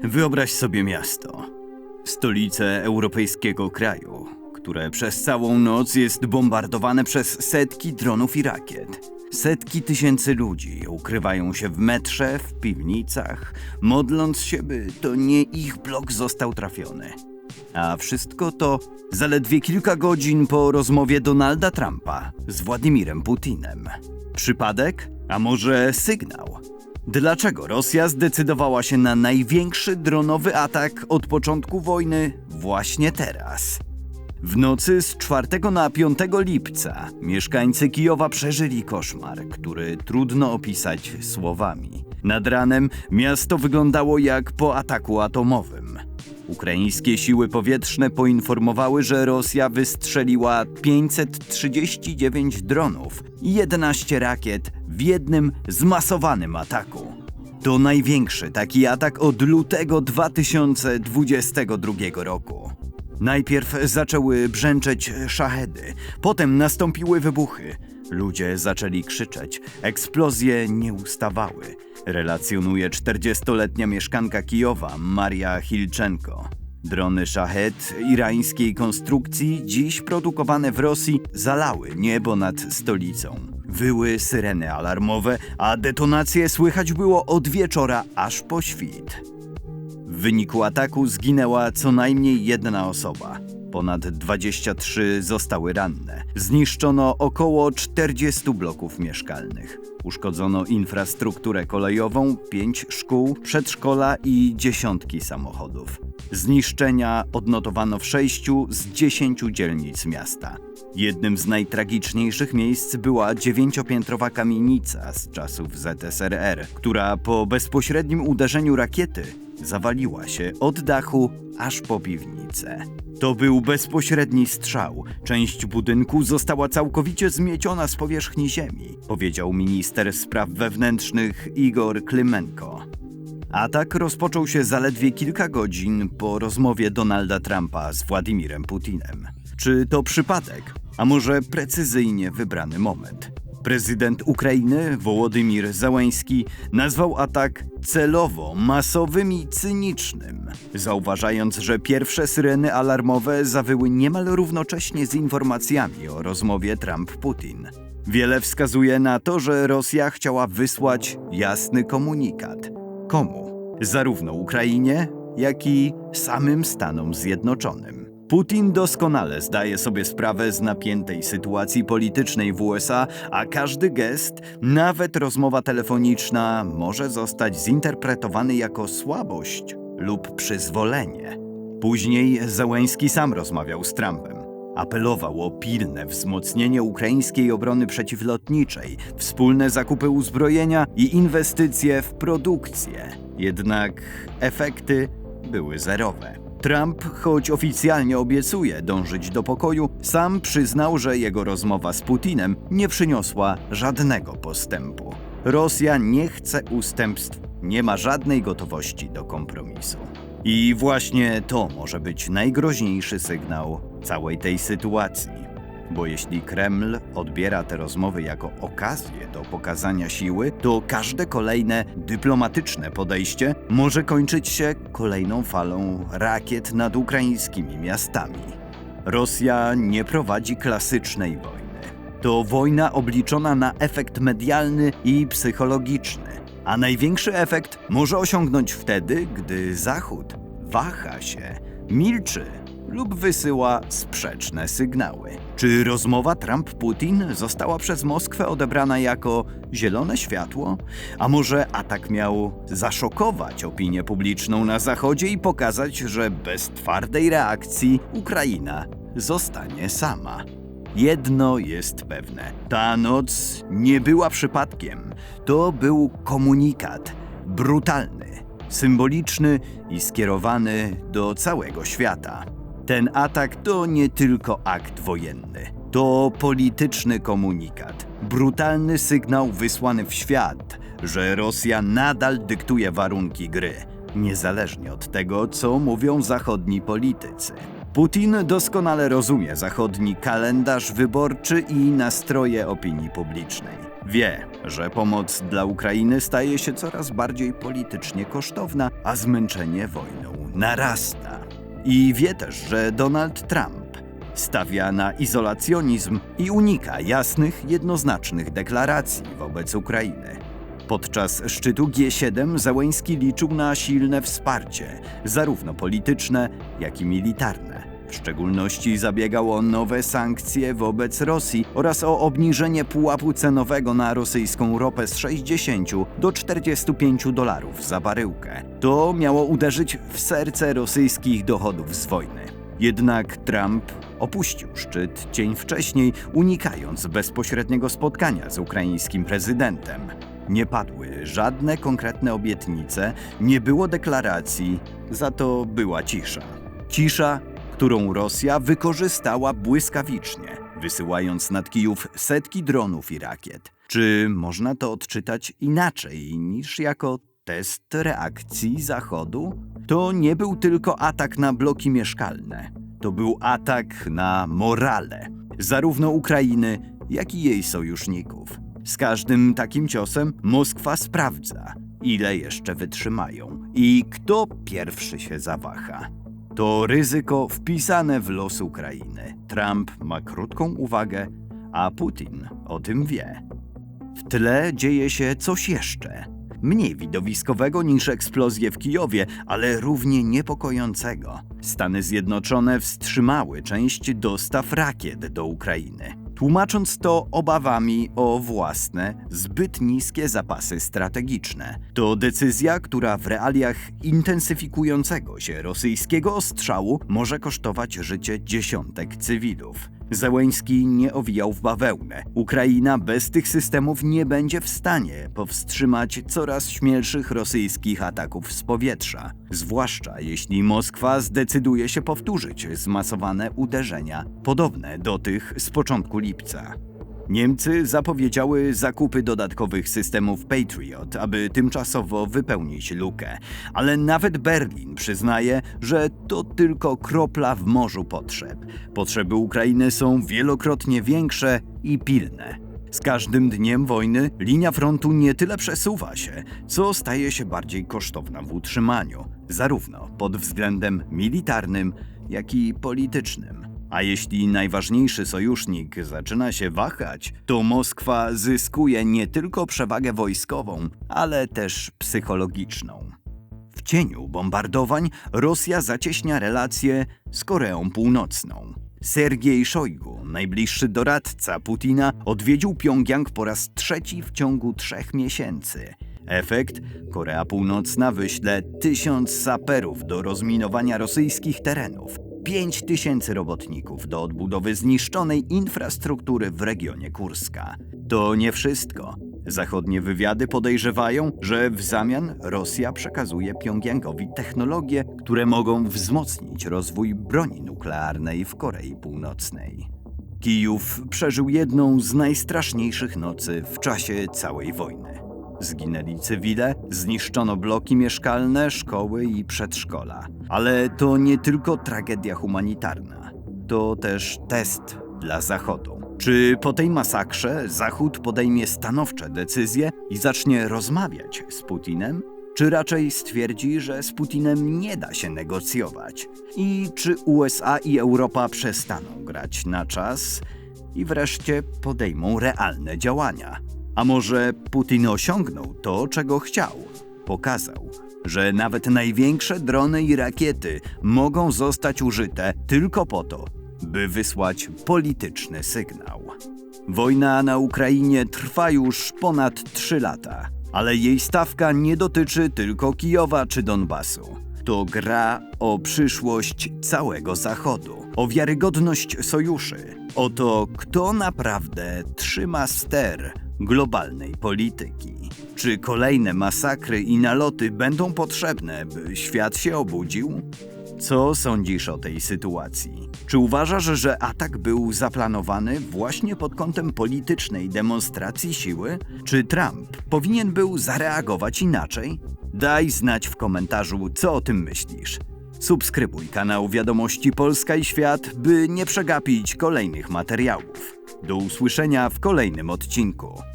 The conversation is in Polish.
Wyobraź sobie miasto, stolicę europejskiego kraju, które przez całą noc jest bombardowane przez setki dronów i rakiet. Setki tysięcy ludzi ukrywają się w metrze, w piwnicach, modląc się, by to nie ich blok został trafiony. A wszystko to zaledwie kilka godzin po rozmowie Donalda Trumpa z Władimirem Putinem. Przypadek? A może sygnał? Dlaczego Rosja zdecydowała się na największy dronowy atak od początku wojny właśnie teraz? W nocy z 4 na 5 lipca mieszkańcy Kijowa przeżyli koszmar, który trudno opisać słowami. Nad ranem miasto wyglądało jak po ataku atomowym. Ukraińskie siły powietrzne poinformowały, że Rosja wystrzeliła 539 dronów i 11 rakiet w jednym zmasowanym ataku. To największy taki atak od lutego 2022 roku. Najpierw zaczęły brzęczeć szachedy, potem nastąpiły wybuchy. Ludzie zaczęli krzyczeć, eksplozje nie ustawały, relacjonuje 40-letnia mieszkanka Kijowa Maria Hilczenko. Drony szachet irańskiej konstrukcji, dziś produkowane w Rosji, zalały niebo nad stolicą. Wyły syreny alarmowe, a detonacje słychać było od wieczora aż po świt. W wyniku ataku zginęła co najmniej jedna osoba. Ponad 23 zostały ranne. Zniszczono około 40 bloków mieszkalnych. Uszkodzono infrastrukturę kolejową, 5 szkół, przedszkola i dziesiątki samochodów. Zniszczenia odnotowano w 6 z 10 dzielnic miasta. Jednym z najtragiczniejszych miejsc była dziewięciopiętrowa kamienica z czasów ZSRR, która po bezpośrednim uderzeniu rakiety zawaliła się od dachu aż po piwnicę. To był bezpośredni strzał. Część budynku została całkowicie zmieciona z powierzchni ziemi, powiedział minister spraw wewnętrznych Igor Klymenko. Atak rozpoczął się zaledwie kilka godzin po rozmowie Donalda Trumpa z Władimirem Putinem. Czy to przypadek, a może precyzyjnie wybrany moment? Prezydent Ukrainy Wołodymir Załański nazwał atak celowo masowym i cynicznym, zauważając, że pierwsze syreny alarmowe zawyły niemal równocześnie z informacjami o rozmowie Trump-Putin. Wiele wskazuje na to, że Rosja chciała wysłać jasny komunikat. Komu? Zarówno Ukrainie, jak i samym Stanom Zjednoczonym. Putin doskonale zdaje sobie sprawę z napiętej sytuacji politycznej w USA, a każdy gest, nawet rozmowa telefoniczna, może zostać zinterpretowany jako słabość lub przyzwolenie. Później Zełęński sam rozmawiał z Trumpem. Apelował o pilne wzmocnienie ukraińskiej obrony przeciwlotniczej, wspólne zakupy uzbrojenia i inwestycje w produkcję. Jednak efekty były zerowe. Trump, choć oficjalnie obiecuje dążyć do pokoju, sam przyznał, że jego rozmowa z Putinem nie przyniosła żadnego postępu. Rosja nie chce ustępstw, nie ma żadnej gotowości do kompromisu. I właśnie to może być najgroźniejszy sygnał całej tej sytuacji. Bo jeśli Kreml odbiera te rozmowy jako okazję do pokazania siły, to każde kolejne dyplomatyczne podejście może kończyć się kolejną falą rakiet nad ukraińskimi miastami. Rosja nie prowadzi klasycznej wojny. To wojna obliczona na efekt medialny i psychologiczny. A największy efekt może osiągnąć wtedy, gdy Zachód waha się, milczy lub wysyła sprzeczne sygnały. Czy rozmowa Trump-Putin została przez Moskwę odebrana jako zielone światło? A może atak miał zaszokować opinię publiczną na Zachodzie i pokazać, że bez twardej reakcji Ukraina zostanie sama? Jedno jest pewne: ta noc nie była przypadkiem. To był komunikat brutalny, symboliczny i skierowany do całego świata. Ten atak to nie tylko akt wojenny, to polityczny komunikat, brutalny sygnał wysłany w świat, że Rosja nadal dyktuje warunki gry, niezależnie od tego, co mówią zachodni politycy. Putin doskonale rozumie zachodni kalendarz wyborczy i nastroje opinii publicznej. Wie, że pomoc dla Ukrainy staje się coraz bardziej politycznie kosztowna, a zmęczenie wojną narasta. I wie też, że Donald Trump stawia na izolacjonizm i unika jasnych, jednoznacznych deklaracji wobec Ukrainy. Podczas szczytu G7 Zełęński liczył na silne wsparcie, zarówno polityczne, jak i militarne. W szczególności zabiegał o nowe sankcje wobec Rosji oraz o obniżenie pułapu cenowego na rosyjską ropę z 60 do 45 dolarów za baryłkę. To miało uderzyć w serce rosyjskich dochodów z wojny. Jednak Trump opuścił szczyt dzień wcześniej, unikając bezpośredniego spotkania z ukraińskim prezydentem. Nie padły żadne konkretne obietnice, nie było deklaracji, za to była cisza. Cisza, którą Rosja wykorzystała błyskawicznie, wysyłając nad Kijów setki dronów i rakiet. Czy można to odczytać inaczej niż jako test reakcji Zachodu? To nie był tylko atak na bloki mieszkalne. To był atak na morale, zarówno Ukrainy, jak i jej sojuszników. Z każdym takim ciosem Moskwa sprawdza, ile jeszcze wytrzymają i kto pierwszy się zawaha. To ryzyko wpisane w los Ukrainy. Trump ma krótką uwagę, a Putin o tym wie. W tle dzieje się coś jeszcze. Mniej widowiskowego niż eksplozje w Kijowie, ale równie niepokojącego. Stany Zjednoczone wstrzymały część dostaw rakiet do Ukrainy, tłumacząc to obawami o własne, zbyt niskie zapasy strategiczne. To decyzja, która w realiach intensyfikującego się rosyjskiego ostrzału może kosztować życie dziesiątek cywilów. Zełęński nie owijał w bawełnę. Ukraina bez tych systemów nie będzie w stanie powstrzymać coraz śmielszych rosyjskich ataków z powietrza, zwłaszcza jeśli Moskwa zdecyduje się powtórzyć zmasowane uderzenia, podobne do tych z początku lipca. Niemcy zapowiedziały zakupy dodatkowych systemów Patriot, aby tymczasowo wypełnić lukę, ale nawet Berlin przyznaje, że to tylko kropla w morzu potrzeb. Potrzeby Ukrainy są wielokrotnie większe i pilne. Z każdym dniem wojny linia frontu nie tyle przesuwa się, co staje się bardziej kosztowna w utrzymaniu, zarówno pod względem militarnym, jak i politycznym. A jeśli najważniejszy sojusznik zaczyna się wahać, to Moskwa zyskuje nie tylko przewagę wojskową, ale też psychologiczną. W cieniu bombardowań Rosja zacieśnia relacje z Koreą Północną. Sergiej Szojgu, najbliższy doradca Putina, odwiedził Pjongjang po raz trzeci w ciągu trzech miesięcy. Efekt? Korea Północna wyśle tysiąc saperów do rozminowania rosyjskich terenów. 5 tysięcy robotników do odbudowy zniszczonej infrastruktury w regionie Kurska. To nie wszystko. Zachodnie wywiady podejrzewają, że w zamian Rosja przekazuje Pjongjangowi technologie, które mogą wzmocnić rozwój broni nuklearnej w Korei Północnej. Kijów przeżył jedną z najstraszniejszych nocy w czasie całej wojny. Zginęli cywile, zniszczono bloki mieszkalne, szkoły i przedszkola. Ale to nie tylko tragedia humanitarna, to też test dla Zachodu. Czy po tej masakrze Zachód podejmie stanowcze decyzje i zacznie rozmawiać z Putinem? Czy raczej stwierdzi, że z Putinem nie da się negocjować? I czy USA i Europa przestaną grać na czas i wreszcie podejmą realne działania? A może Putin osiągnął to, czego chciał? Pokazał, że nawet największe drony i rakiety mogą zostać użyte tylko po to, by wysłać polityczny sygnał. Wojna na Ukrainie trwa już ponad 3 lata, ale jej stawka nie dotyczy tylko Kijowa czy Donbasu. To gra o przyszłość całego Zachodu, o wiarygodność sojuszy, o to, kto naprawdę trzyma ster globalnej polityki. Czy kolejne masakry i naloty będą potrzebne, by świat się obudził? Co sądzisz o tej sytuacji? Czy uważasz, że atak był zaplanowany właśnie pod kątem politycznej demonstracji siły? Czy Trump powinien był zareagować inaczej? Daj znać w komentarzu, co o tym myślisz. Subskrybuj kanał Wiadomości Polska i Świat, by nie przegapić kolejnych materiałów. Do usłyszenia w kolejnym odcinku.